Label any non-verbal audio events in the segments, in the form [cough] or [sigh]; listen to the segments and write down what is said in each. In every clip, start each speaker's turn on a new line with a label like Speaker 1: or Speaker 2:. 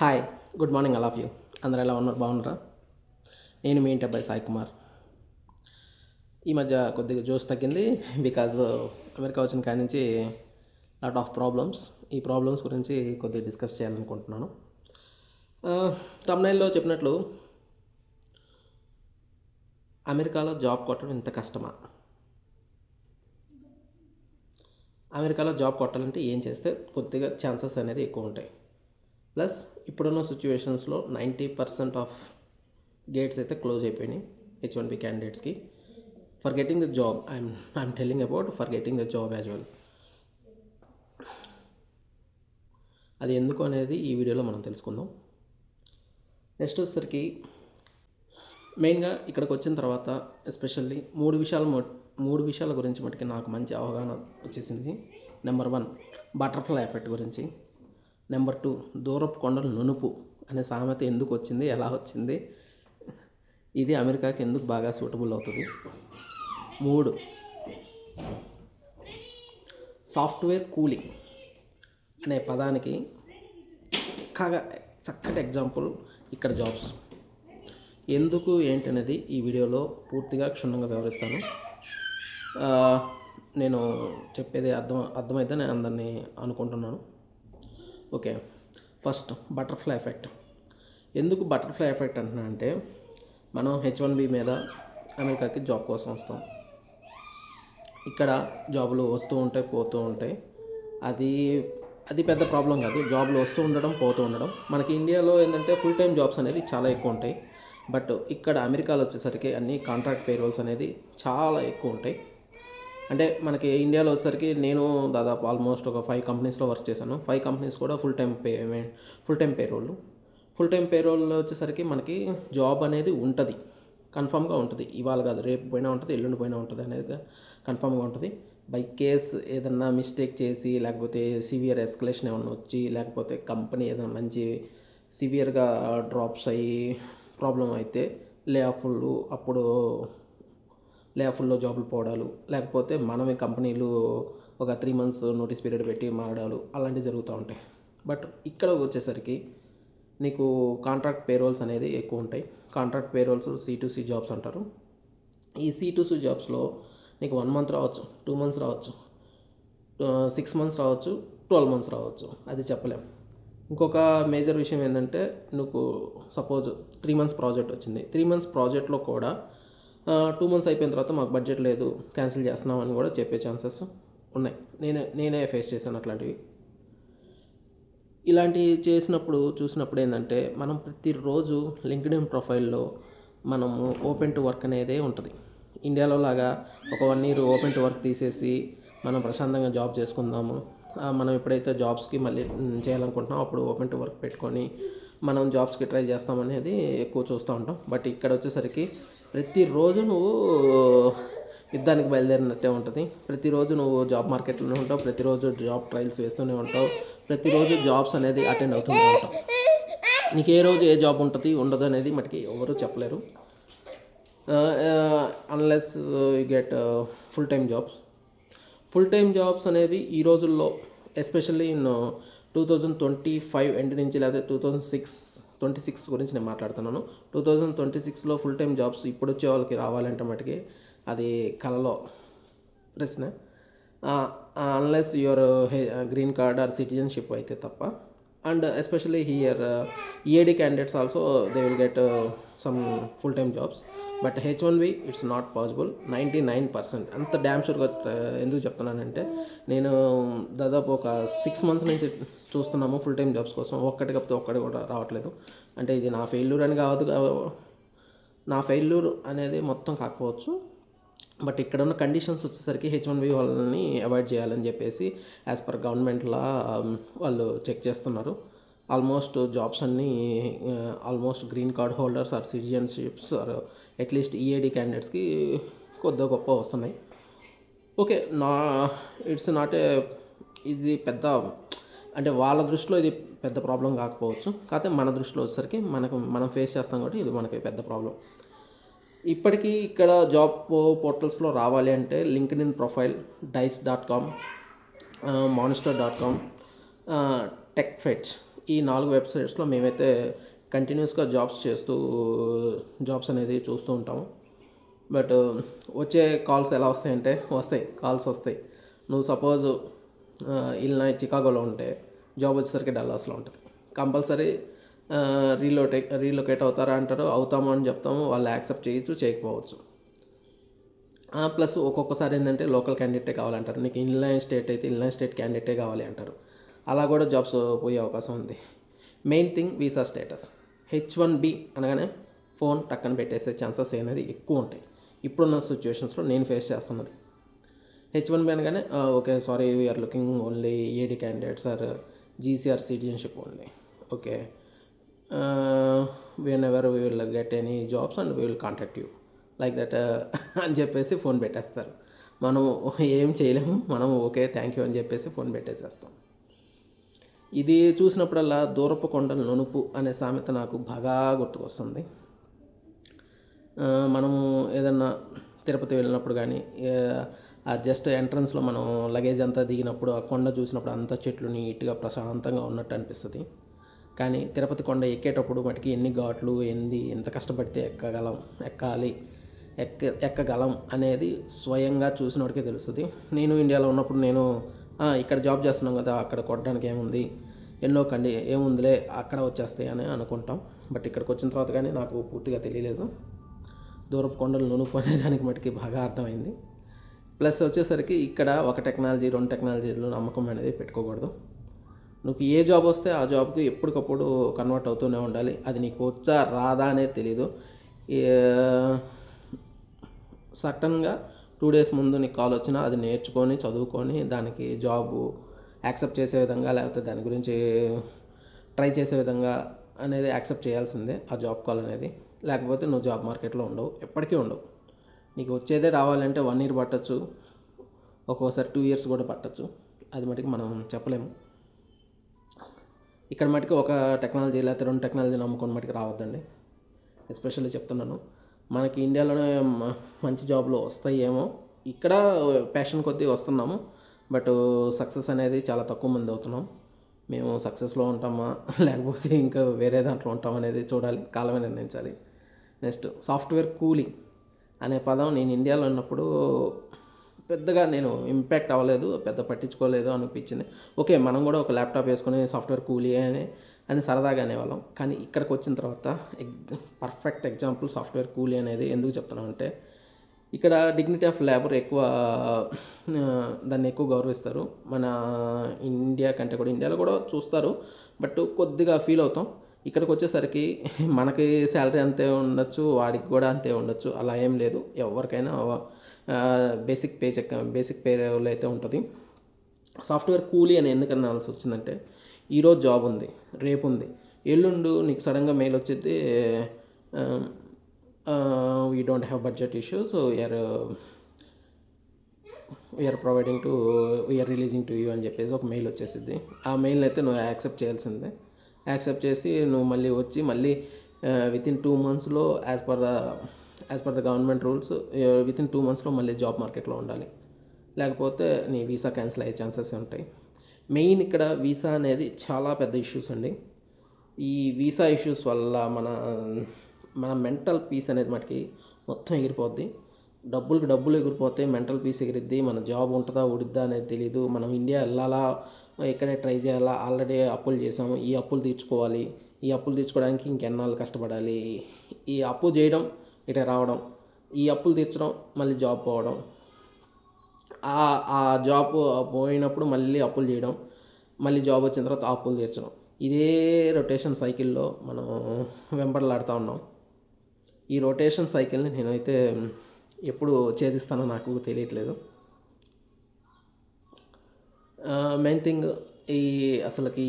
Speaker 1: Hi good morning all of you. అందరూ ఎలా ఉన్నారు? బాగున్నారా? నేను మీ ఇంటి అబ్బాయి సాయి కుమార్. ఈ మధ్య కొద్దిగా జోస్ తగ్గింది బికాజ్ అమెరికా వచ్చిన కాడి నుంచి లాట్ ఆఫ్ ప్రాబ్లమ్స్ ఈ ప్రాబ్లమ్స్ గురించి కొద్దిగా డిస్కస్ చేయాలనుకుంటున్నాను. తమిళలో చెప్పినట్లు అమెరికాలో జాబ్ కొట్టడం ఇంత కష్టమా? అమెరికాలో జాబ్ కొట్టాలంటే ఏం చేస్తే కొద్దిగా ఛాన్సెస్ అనేది ఎక్కువ ఉంటాయి. ప్లస్ ఇప్పుడున్న సిచ్యువేషన్స్లో నైంటీ పర్సెంట్ ఆఫ్ గేట్స్ అయితే క్లోజ్ అయిపోయినాయి హెచ్ వన్ బి క్యాండిడేట్స్కి for getting the job I'm I'm telling about for getting the job as well అది ఎందుకు అనేది ఈ వీడియోలో మనం తెలుసుకుందాం. నెక్స్ట్ వచ్చేసరికి మెయిన్గా ఇక్కడికి వచ్చిన తర్వాత ఎస్పెషల్లీ మూడు విషయాలు మూడు విషయాల గురించి మటుకి నాకు మంచి అవగాహన వచ్చేసింది. నెంబర్ వన్ బటర్ఫ్లై ఎఫెక్ట్ గురించి. నెంబర్ టూ దూరపు కొండలు నునుపు అనే సామెత ఎందుకు వచ్చింది ఎలా వచ్చింది? ఇది అమెరికాకి ఎందుకు బాగా సూటబుల్ అవుతుంది? మూడు సాఫ్ట్వేర్ కూలింగ్ అనే పదానికి చక్కగా చక్కటి ఎగ్జాంపుల్ ఇక్కడ జాబ్స్. ఎందుకు ఏంటనేది ఈ వీడియోలో పూర్తిగా క్షుణ్ణంగా వివరిస్తాను. నేను చెప్పేది అర్థం అర్థమైతే నేను అందరినీ అనుకుంటున్నాను. ఓకే. First butterfly effect. ఎందుకు బటర్ఫ్లై ఎఫెక్ట్ అంటున్నా అంటే మనం హెచ్ వన్ బి మీద అమెరికాకి జాబ్ కోసం వస్తాం. ఇక్కడ జాబులు వస్తూ ఉంటాయి పోతూ ఉంటాయి. అది అది పెద్ద ప్రాబ్లం కాదు. జాబ్లు వస్తూ ఉండడం పోతూ ఉండడం. మనకి ఇండియాలో ఏంటంటే ఫుల్ టైం జాబ్స్ అనేది చాలా ఎక్కువ ఉంటాయి. బట్ ఇక్కడ అమెరికాలో వచ్చేసరికి అన్ని కాంట్రాక్ట్ పేరోల్స్ అనేది చాలా ఎక్కువ ఉంటాయి. అంటే మనకి ఇండియాలో వచ్చేసరికి నేను దాదాపు ఆల్మోస్ట్ ఒక ఫైవ్ కంపెనీస్లో వర్క్ చేశాను. ఫైవ్ కంపెనీస్ కూడా full time pay full time payroll full time payroll వచ్చేసరికి మనకి జాబ్ అనేది ఉంటుంది. కన్ఫామ్గా ఉంటుంది. ఇవాళ కాదు రేపు పోయినా ఉంటుంది ఎల్లుండి పోయినా ఉంటుంది అనేది కన్ఫామ్గా ఉంటుంది. బై కేస్ ఏదన్నా మిస్టేక్ చేసి లేకపోతే సివియర్ ఎస్కలేషన్ ఏమన్నా వచ్చి లేకపోతే కంపెనీ ఏదైనా మంచి సివియర్గా డ్రాప్స్ అయ్యి ప్రాబ్లం అయితే లే ఆఫ్లు అప్పుడు లే ఫుల్లో జాబులు పోవడాలు లేకపోతే మనమే కంపెనీలు ఒక త్రీ మంత్స్ నోటీస్ పీరియడ్ పెట్టి మారడాలు అలాంటివి జరుగుతూ ఉంటాయి. బట్ ఇక్కడ వచ్చేసరికి నీకు కాంట్రాక్ట్ పేరోల్స్ అనేది ఎక్కువ ఉంటాయి. Contract payrolls C to C jobs అంటారు. ఈ సి టు సి జాబ్స్లో నీకు వన్ మంత్ రావచ్చు టూ మంత్స్ రావచ్చు uh, సిక్స్ మంత్స్ రావచ్చు ట్వెల్వ్ మంత్స్ రావచ్చు. అది చెప్పలేం. ఇంకొక మేజర్ విషయం ఏంటంటే నువ్వు సపోజ్ త్రీ మంత్స్ ప్రాజెక్ట్ వచ్చింది. త్రీ మంత్స్ ప్రాజెక్ట్లో కూడా టూ మంత్స్ అయిపోయిన తర్వాత మాకు బడ్జెట్ లేదు క్యాన్సిల్ చేస్తున్నాం అని కూడా చెప్పే ఛాన్సెస్ ఉన్నాయి. నేనే నేనే ఫేస్ చేశాను అట్లాంటివి. ఇలాంటివి చేసినప్పుడు చూసినప్పుడు ఏంటంటే మనం ప్రతిరోజు లింక్డ్ఇన్ ప్రొఫైల్లో మనము ఓపెన్ టు వర్క్ అనేదే ఉంటుంది. ఇండియాలో లాగా ఒక one year open to work తీసేసి మనం ప్రశాంతంగా జాబ్ చేసుకుందాము. మనం ఎప్పుడైతే జాబ్స్కి మళ్ళీ చేయాలనుకుంటున్నాం అప్పుడు ఓపెన్ టు వర్క్ పెట్టుకొని మనం జాబ్స్కి ట్రై చేస్తామనేది ఎక్కువ చూస్తూ ఉంటాం. బట్ ఇక్కడ వచ్చేసరికి ప్రతిరోజు నువ్వు యుద్ధానికి బయలుదేరినట్టే ఉంటుంది. ప్రతిరోజు నువ్వు జాబ్ మార్కెట్లో ఉంటావు. ప్రతిరోజు జాబ్ ట్రయల్స్ వేస్తూనే ఉంటావు. ప్రతిరోజు జాబ్స్ అనేది అటెండ్ అవుతూనే ఉంటావు. నీకు ఏ రోజు ఏ జాబ్ ఉంటుంది ఉండదు అనేది మనకి ఎవరు చెప్పలేరు. Unless you get full time jobs full time jobs అనేవి ఈ రోజుల్లో especially in two thousand twenty five end నుంచి లేదా two thousand six twenty six గురించి నేను మాట్లాడుతున్నాను. టూ థౌజండ్ ట్వంటీ సిక్స్లో ఫుల్ టైం జాబ్స్ ఇప్పుడు వచ్చే వాళ్ళకి రావాలంటే మటుకి అది కలలో ప్రశ్న. Unless your green card or citizenship అయితే తప్ప. And especially here EAD candidates also they will get some full time jobs but H one B it's not possible ninety nine percent అంత డ్యామ్ షూర్గా uh, ఎందుకు చెప్తున్నానంటే నేను దాదాపు ఒక six months నుంచి చూస్తున్నాము ఫుల్ టైం జాబ్స్ కోసం. ఒక్కటి కప్పితే ఒక్కటి కూడా రావట్లేదు. అంటే ఇది నా ఫెయిల్యూర్ అని కావద్దు నా ఫెయిల్యూర్ అనేది మొత్తం కాకపోవచ్చు. బట్ ఇక్కడ ఉన్న కండిషన్స్ వచ్చేసరికి హెచ్ వన్ బి వాళ్ళని అవాయిడ్ చేయాలని చెప్పేసి యాజ్ పర్ గవర్నమెంట్లా వాళ్ళు చెక్ చేస్తున్నారు. ఆల్మోస్ట్ జాబ్స్ అన్నీ almost green card holders or citizenships or at least EAD క్యాండిడేట్స్కి కొద్దిగా గొప్ప వస్తున్నాయి. ఓకే నా ఇట్స్ నాట్ ఏ ఇది పెద్ద అంటే వాళ్ళ దృష్టిలో ఇది పెద్ద ప్రాబ్లం కాకపోవచ్చు. కాకపోతే మన దృష్టిలో వచ్చేసరికి మనకు మనం ఫేస్ చేస్తాం కాబట్టి ఇది మనకి పెద్ద ప్రాబ్లం ఇప్పటికీ ఇక్కడ జాబ్ పోర్టల్స్లో రావాలి అంటే LinkedIn profile Dice dot com Monster dot com TechFetch ఈ నాలుగు వెబ్సైట్స్లో మేమైతే కంటిన్యూస్గా జాబ్స్ చేస్తూ జాబ్స్ అనేది చూస్తూ ఉంటాము. బట్ వచ్చే కాల్స్ ఎలా వస్తాయంటే వస్తాయి కాల్స్ వస్తాయి. నువ్వు సపోజ్ ఇల్నాయ్ చికాగోలో ఉంటే జాబ్ వచ్చేసరికి డల్లాస్లో ఉంటుంది. కంపల్సరీ రీలోటేట్ రీలొకేట్ అవుతారా అంటారు అవుతాము అని చెప్తాము వాళ్ళు యాక్సెప్ట్ చేయొచ్చు చేయకపోవచ్చు. ప్లస్ ఒక్కొక్కసారి ఏంటంటే లోకల్ క్యాండిడేటే కావాలంటారు. నీకు ఇన్లైన్ స్టేట్ అయితే ఇన్లైన్ స్టేట్ క్యాండిడేటే కావాలి అంటారు. అలా కూడా జాబ్స్ పోయే అవకాశం ఉంది. Main thing visa status. H one B అనగానే ఫోన్ టక్కన పెట్టేసే ఛాన్సెస్ అనేది ఎక్కువ ఉంటాయి. ఇప్పుడున్న సిచ్యువేషన్స్లో నేను ఫేస్ చేస్తున్నది. హెచ్ వన్ బి అనగానే okay sorry we're looking only AD candidates or GC or citizenship only okay whenever we will get any jobs and we will contact you like that అని చెప్పేసి ఫోన్ పెట్టేస్తారు. మనం ఏం చేయలేము మనం okay thank you అని చెప్పేసి ఫోన్ పెట్టేసేస్తాం. ఇది చూసినప్పుడల్లా దూరపు కొండల నునుపు అనే సామెత నాకు బాగా గుర్తుకొస్తుంది. మనము ఏదన్నా తిరుపతి వెళ్ళినప్పుడు కానీ ఆ జస్ట్ ఎంట్రన్స్లో మనం లగేజ్ అంతా దిగినప్పుడు ఆ కొండ చూసినప్పుడు అంతా చెట్లు నీట్గా ప్రశాంతంగా ఉన్నట్టు అనిపిస్తుంది. కానీ తిరుపతి కొండ ఎక్కేటప్పుడు మటుకి ఎన్ని ఘాట్లు ఎన్ని ఎంత కష్టపడితే ఎక్కగలం ఎక్కాలి ఎక్క ఎక్కగలం అనేది స్వయంగా చూసినోడికే తెలుస్తుంది. నేను ఇండియాలో ఉన్నప్పుడు నేను ఇక్కడ జాబ్ చేస్తున్నాం కదా అక్కడ కొట్టడానికి ఏముంది? ఎన్నో కండి ఏముందిలే అక్కడ వచ్చేస్తాయి అని అనుకుంటాం. బట్ ఇక్కడికి వచ్చిన తర్వాత కానీ నాకు పూర్తిగా తెలియలేదు. దూరపు కొండలు నునుపు దానికి మటుకి బాగా అర్థమైంది. ప్లస్ వచ్చేసరికి ఇక్కడ ఒక టెక్నాలజీ రెండు టెక్నాలజీలు నమ్మకం అనేది పెట్టుకోకూడదు. నువ్వు ఏ జాబ్ వస్తే ఆ జాబ్కి ఎప్పటికప్పుడు కన్వర్ట్ అవుతూనే ఉండాలి. అది నీకు వచ్చా రాదా అనేది తెలీదు. సడన్గా టూ డేస్ ముందు నీకు కాల్ వచ్చినా అది నేర్చుకొని చదువుకొని దానికి జాబు యాక్సెప్ట్ చేసే విధంగా లేకపోతే దాని గురించి ట్రై చేసే విధంగా అనేది యాక్సెప్ట్ చేయాల్సిందే ఆ జాబ్ కాల్ అనేది. లేకపోతే నువ్వు జాబ్ మార్కెట్లో ఉండవు ఎప్పటికీ ఉండవు. నీకు వచ్చేదే రావాలంటే వన్ ఇయర్ పట్టచ్చు ఒక్కోసారి టూ ఇయర్స్ కూడా పట్టచ్చు. అది మటుకు మనం చెప్పలేము. ఇక్కడ మటుకు ఒక టెక్నాలజీ లేకపోతే రెండు టెక్నాలజీ నమ్ముకొని మటుకు రావద్దండి. ఎస్పెషల్లీ చెప్తున్నాను మనకి ఇండియాలోనే మంచి జాబ్లు వస్తాయేమో. ఇక్కడ ప్యాషన్ కొద్దీ వస్తున్నాము. బట్ సక్సెస్ అనేది చాలా తక్కువ మంది అవుతున్నాం. మేము సక్సెస్లో ఉంటామా? [laughs] లేకపోతే ఇంకా వేరే దాంట్లో ఉంటాం అనేది చూడాలి. కాలమే నిర్ణయించాలి. నెక్స్ట్ సాఫ్ట్వేర్ కూలింగ్ అనే పదం నేను ఇండియాలో ఉన్నప్పుడు పెద్దగా నేను ఇంపాక్ట్ అవ్వలేదు పెద్ద పట్టించుకోలేదు అనిపించింది. ఓకే మనం కూడా ఒక ల్యాప్టాప్ వేసుకొని సాఫ్ట్వేర్ కూలీ అని అని సరదాగా అనేవాళ్ళం. కానీ ఇక్కడికి వచ్చిన తర్వాత ఎగ్ పర్ఫెక్ట్ ఎగ్జాంపుల్ సాఫ్ట్వేర్ కూలీ అనేది ఎందుకు చెప్తున్నామంటే ఇక్కడ డిగ్నిటీ ఆఫ్ లేబర్ ఎక్కువ దాన్ని ఎక్కువ గౌరవిస్తారు. మన ఇండియా కంటే కూడా ఇండియాలో కూడా చూస్తారు. బట్ కొద్దిగా ఫీల్ అవుతాం. ఇక్కడికి వచ్చేసరికి మనకి శాలరీ అంతే ఉండొచ్చు వాడికి కూడా అంతే ఉండొచ్చు. అలా ఏం లేదు. ఎవరికైనా basic pay check basic pay అయితే ఉంటుంది. సాఫ్ట్వేర్ కూలీ అని ఎందుకు అనాల్సి వచ్చిందంటే ఈరోజు జాబ్ ఉంది రేపు ఉంది. ఎల్లుండు నీకు సడన్గా మెయిల్ వచ్చేది we don't have budget issue so we're we're providing to we're releasing to you అని చెప్పేసి ఒక మెయిల్ వచ్చేసింది ఆ మెయిల్ అయితే నువ్వు యాక్సెప్ట్ చేయాల్సిందే. యాక్సెప్ట్ చేసి నువ్వు మళ్ళీ వచ్చి మళ్ళీ విత్ ఇన్ టూ మంత్స్లో as per the as per the government rules within two మంత్స్లో మళ్ళీ జాబ్ మార్కెట్లో ఉండాలి. లేకపోతే నీ వీసా క్యాన్సిల్ అయ్యే ఛాన్సెస్ ఉంటాయి. మెయిన్ ఇక్కడ వీసా అనేది చాలా పెద్ద ఇష్యూస్ అండి. ఈ వీసా ఇష్యూస్ వల్ల మన మన మెంటల్ పీస్ అనేది మనకి మొత్తం ఎగిరిపోద్ది. డబ్బులకి డబ్బులు ఎగిరిపోతే మెంటల్ పీస్ ఎగిరిద్ది మన జాబ్ ఉంటుందా ఉడిద్దా అనేది తెలియదు మనం ఇండియా వెళ్ళాలా ఇక్కడే ట్రై చేయాలా ఆల్రెడీ అప్పులు చేసాము ఈ అప్పులు తీర్చుకోవాలి ఈ అప్పులు తీర్చుకోవడానికి ఇంకెన్నాళ్ళు కష్టపడాలి. ఈ అప్పు చేయడం ఇట రావడం ఈ అప్పులు తీర్చడం మళ్ళీ జాబ్ పోవడం ఆ ఆ జాబ్ పోయినప్పుడు మళ్ళీ అప్పులు చేయడం మళ్ళీ జాబ్ వచ్చిన తర్వాత ఆ అప్పులు తీర్చడం. ఇదే రొటేషన్ సైకిల్లో మనం వెంబడలాడుతూ ఉన్నాం. ఈ రొటేషన్ సైకిల్ని నేనైతే ఎప్పుడు ఛేదిస్తానో నాకు తెలియట్లేదు. మెయిన్ థింగ్ ఈ అసలుకి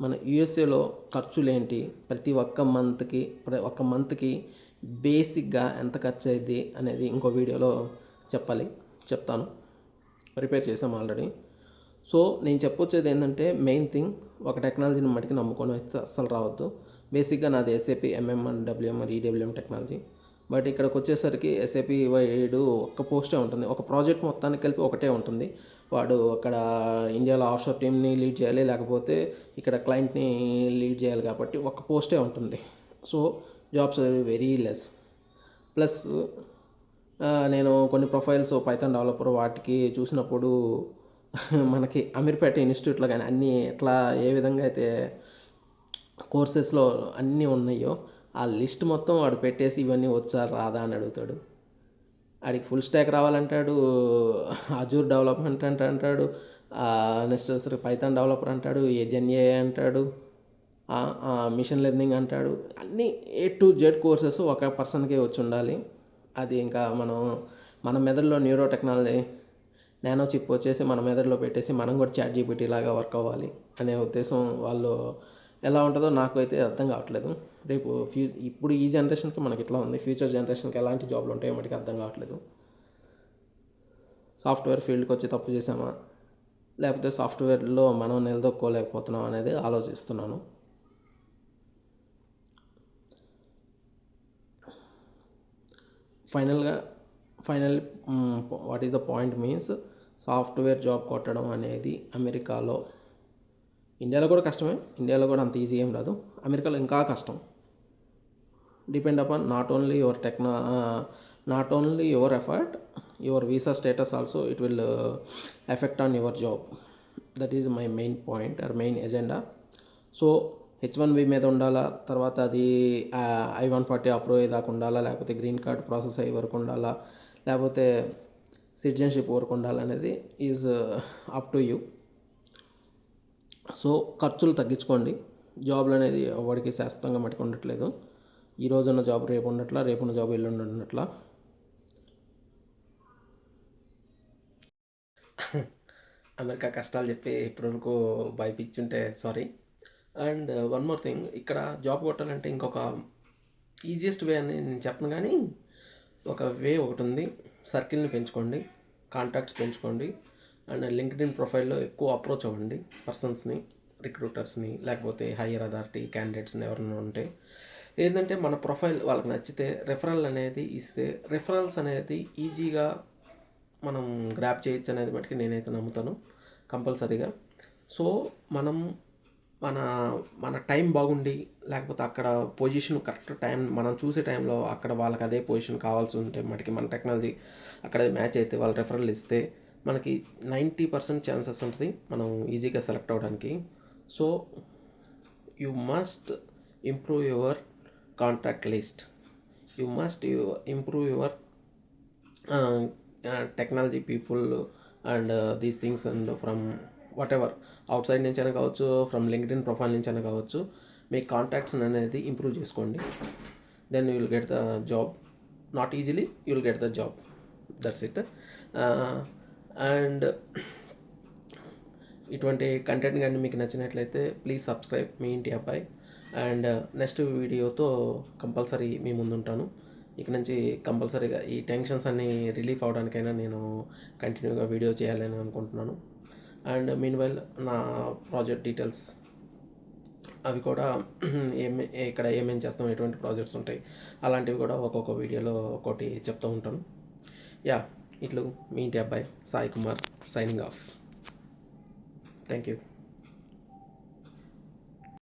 Speaker 1: మన యుఎస్ఏలో ఖర్చులు ఏంటి ప్రతి ఒక్క మంత్కి ప్రతి ఒక్క మంత్కి బేసిక్గా ఎంత ఖర్చు అయింది అనేది ఇంకో వీడియోలో చెప్పాలి చెప్తాను. ప్రిపేర్ చేసాం ఆల్రెడీ. సో నేను చెప్పొచ్చేది ఏంటంటే మెయిన్ థింగ్ ఒక టెక్నాలజీని మటుకు నమ్ముకొని అయితే అస్సలు రావద్దు. బేసిక్గా నాది SAP MM and WM EWM technology. But ఇక్కడికి వచ్చేసరికి ఎస్ఏపి ఏడు ఒక్క పోస్టే ఉంటుంది. ఒక ప్రాజెక్ట్ మొత్తానికి కలిపి ఒకటే ఉంటుంది. వాడు అక్కడ ఇండియాలో ఆఫ్షోర్ టీమ్ని లీడ్ చేయాలి లేకపోతే ఇక్కడ క్లయింట్ని లీడ్ చేయాలి కాబట్టి ఒక పోస్టే ఉంటుంది. So jobs very less. Plus నేను కొన్ని ప్రొఫైల్స్ పైథాన్ డెవలపర్ వాటికి చూసినప్పుడు [laughs] మనకి అమీర్పేట ఇన్స్టిట్యూట్లో కానీ అన్నీ ఎట్లా ఏ విధంగా అయితే కోర్సెస్లో అన్నీ ఉన్నాయో ఆ లిస్ట్ మొత్తం వాడు పెట్టేసి ఇవన్నీ వచ్చా రాదా అని అడుగుతాడు. ఆడికి ఫుల్ స్టాక్ రావాలంటాడు అజూర్ డెవలప్మెంట్ అంటే అంటాడు నెక్స్ట్ వచ్చి పైథాన్ డెవలపర్ అంటాడు ఏజెన్ఏ అంటాడు మిషన్ లెర్నింగ్ అంటాడు అన్నీ ఏ టు జెడ్ కోర్సెస్ ఒక పర్సన్కే వచ్చి ఉండాలి. అది ఇంకా మనం మన మెదడులో న్యూరో టెక్నాలజీ నానో చిప్ వచ్చేసి మన మెదడులో పెట్టేసి మనం కూడా చాట్ జీపీటీ లాగా వర్క్ అవ్వాలి అనే ఉద్దేశం వాళ్ళు ఎలా ఉంటుందో నాకు అయితే అర్థం కావట్లేదు. రేపు ఫ్యూ ఇప్పుడు ఈ జనరేషన్కి మనకి ఇట్లా ఉంది? ఫ్యూచర్ జనరేషన్కి ఎలాంటి జాబ్లు ఉంటాయో మనకి అర్థం కావట్లేదు. సాఫ్ట్వేర్ ఫీల్డ్కి వచ్చి తప్పు చేసామా లేకపోతే సాఫ్ట్వేర్లో మనం నిలదొక్కోలేకపోతున్నాం అనేది ఆలోచిస్తున్నాను. ఫైనల్గా final what is the point means software job కొట్టడం అనేది అమెరికాలో ఇండియాలో కూడా కష్టమే ఇండియాలో కూడా అంత ఈజీ ఏం రాదు. అమెరికాలో ఇంకా కష్టం. Depend upon not only your techno not only your effort your visa status also it will effect on your job that is my main point or main agenda so H one B మీద ఉండాలా? తర్వాత అది I one forty approve అయ్యేదాకా ఉండాలా? లేకపోతే green card process అయ్యే వరకు ఉండాలా? లేకపోతే సిటిజన్షిప్ వరకు ఉండాలనేది is up to you so ఖర్చులు తగ్గించుకోండి. జాబ్లు అనేది ఎవరికి శాశ్వతంగా మటుకు ఉండట్లేదు. ఈ రోజున్న జాబ్ రేపు ఉండట్లా రేపున్న జాబ్ ఎల్లుండి ఉండట్లా. [laughs] అమెరికా కష్టాలు చెప్పి ఇప్పటివరకు భయపించుంటే sorry and one more thing ఇక్కడ జాబ్ కొట్టాలంటే ఇంకొక ఈజియెస్ట్ వే అని నేను చెప్పను కానీ ఒక వే ఒకటి ఉంది. సర్కిల్ని పెంచుకోండి కాంటాక్ట్స్ పెంచుకోండి అండ్ లింక్డ్ ఇన్ ప్రొఫైల్లో ఎక్కువ అప్రోచ్ అవ్వండి పర్సన్స్ని రిక్రూటర్స్ని లేకపోతే హయ్యర్ అథారిటీ క్యాండిడేట్స్ని ఎవరైనా ఉంటే. ఏంటంటే మన ప్రొఫైల్ వాళ్ళకి నచ్చితే రెఫరల్ అనేది ఇస్తే రెఫరల్స్ అనేది ఈజీగా మనం గ్రాప్ చేయొచ్చు అనేది మటుకు నేనైతే నమ్ముతాను కంపల్సరీగా. సో మనం మన మన టైం బాగుండి లేకపోతే అక్కడ పొజిషన్ కరెక్ట్ టైం మనం చూసే టైంలో అక్కడ వాళ్ళకి అదే పొజిషన్ కావాల్సి ఉంటే మటుకి మన టెక్నాలజీ అక్కడ మ్యాచ్ అయితే వాళ్ళు రెఫరల్ ఇస్తే మనకి నైంటీ పర్సెంట్ ఛాన్సెస్ ఉంటుంది మనం ఈజీగా సెలెక్ట్ అవ్వడానికి. So you must improve your contact list. You must you improve your technology people and these things and from whatever outside నుంచి అయినా కావచ్చు ఫ్రమ్ లింక్డ్ ఇన్ ప్రొఫైల్ నుంచి అయినా కావచ్చు మీ కాంటాక్ట్స్ అనేది ఇంప్రూవ్ చేసుకోండి. Then you will get the job not easily you will get the job that's it and ఇటువంటి కంటెంట్ కానీ మీకు నచ్చినట్లయితే ప్లీజ్ సబ్స్క్రైబ్ మీ ఇంటి అబ్బాయి. అండ్ నెక్స్ట్ uh, వీడియోతో కంపల్సరీ మీ ముందుంటాను ఇక నుంచి కంపల్సరీగా ఈ టెన్షన్స్ అన్నీ రిలీఫ్ అవడానికైనా నేను కంటిన్యూగా వీడియో చేయాలని అనుకుంటున్నాను. అండ్ మీన్ వైల్ నా ప్రాజెక్ట్ డీటెయిల్స్ అవి కూడా ఏమి ఇక్కడ ఏమేమి చేస్తాం ఎటువంటి ప్రాజెక్ట్స్ ఉంటాయి అలాంటివి కూడా ఒక్కొక్క వీడియోలో ఒక్కొక్కటి చెప్తూ ఉంటాను. యా ఇట్లు మీ ఇంటి అబ్బాయి Sai Kumar signing off thank you